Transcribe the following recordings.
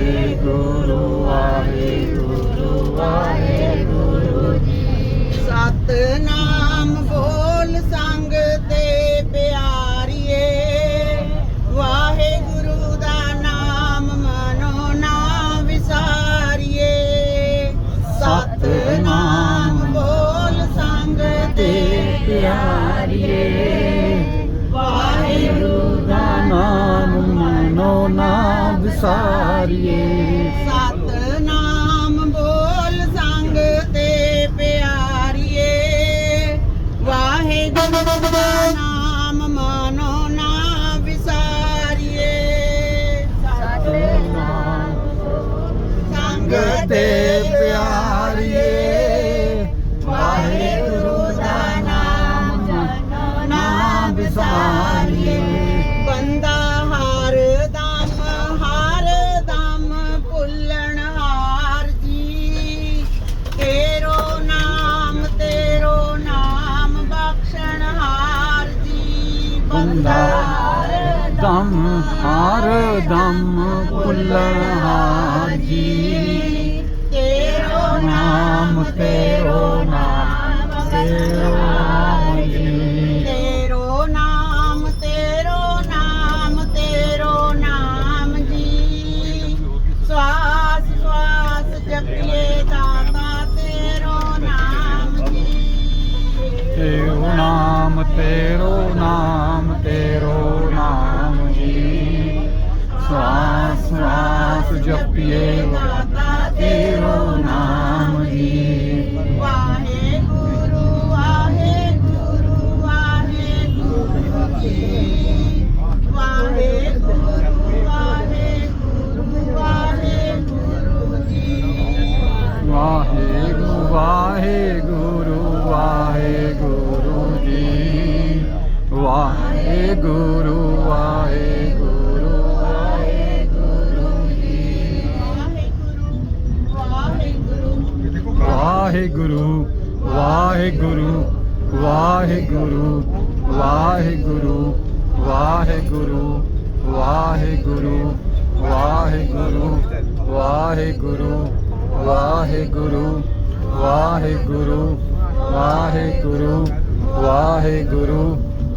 ਵਾਹਿਗੁਰੂ ਵਾਹਿਗੁਰੂ ਵਾਹਿਗੁਰੂ ਜੀ ਸਤਨਾਮ ਬੋਲ ਸੰਗ ਤੇ ਪਿਆਰੀਏ, ਵਾਹਿਗੁਰੂ ਦਾ ਨਾਮ ਮਨੋ ਨਾ ਵਿਸਾਰੀਏ। ਸਤਨਾਮ ਬੋਲ ਸੰਗ ਤੇ ਪਿਆਰੀਏ, ਵਾਹਿਗੁਰੂ ਦਾ ਨਾਮ ਮਨੋ ਨਾ ਵਿਸਾਰੀਏ। ਸਤਨਾਮ ਬੋਲ ਸੰਗ ਤੇ ਪਿਆਰੀਏ। ਵਾਹਿਗੁਰੂ ਦਾ ਨਾਮ ਮਾਨੋ ਨਾ ਵਿਸਾਰੀਏ। ਸਤਨਾਮ ਸੰਗ ਤੇ ਪਿਆਰੀਏ। ਵਾਹਿਗੁਰੂ ਦਾ ਨਾਮ ਨਾ ਵਿਸਾਰੀਏ। ਬੰਦਾ ਹਰ ਦਮ ਹਰ ਦਮ ਪੁੱਲਹਾਰ ਜੀ। ਤੇਰੋ ਨਾਮ ਤੇਰੋ ਨਾਮ ਤੇਰੋ ਨਾਮ ਜੀ। ਤੇਰੋ ਨਾਮ ਤੇਰੋ ਨਾਮ ਜੀ। ਸਵਾਸ ਸਵਾਸ ਜਪੀਏ। ਦਾਤਾ ਵਾਹਿਗੁਰੂ ਵਾਹਿਗੁਰੂ ਵਾਹਿਗੁਰੂ ਜੀ ਵਾਹਿਗੁਰੂ ਵਾਹਿਗੁਰੂ ਵਾਹਿਗੁਰੂ ਵਾਹਿਗੁਰੂ ਵਾਹਿਗੁਰੂ ਵਾਹਿਗੁਰੂ ਵਾਹਿਗੁਰੂ ਵਾਹਿਗੁਰੂ ਵਾਹਿਗੁਰੂ ਵਾਹਿਗੁਰੂ ਵਾਹਿਗੁਰੂ ਵਾਹਿਗੁਰੂ ਵਾਹਿਗੁਰੂ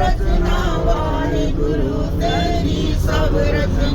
ਰਚਨਾ ਵਾਹਿਗੁਰੂ ਤੇਰੀ ਸਭ ਰਚਨਾ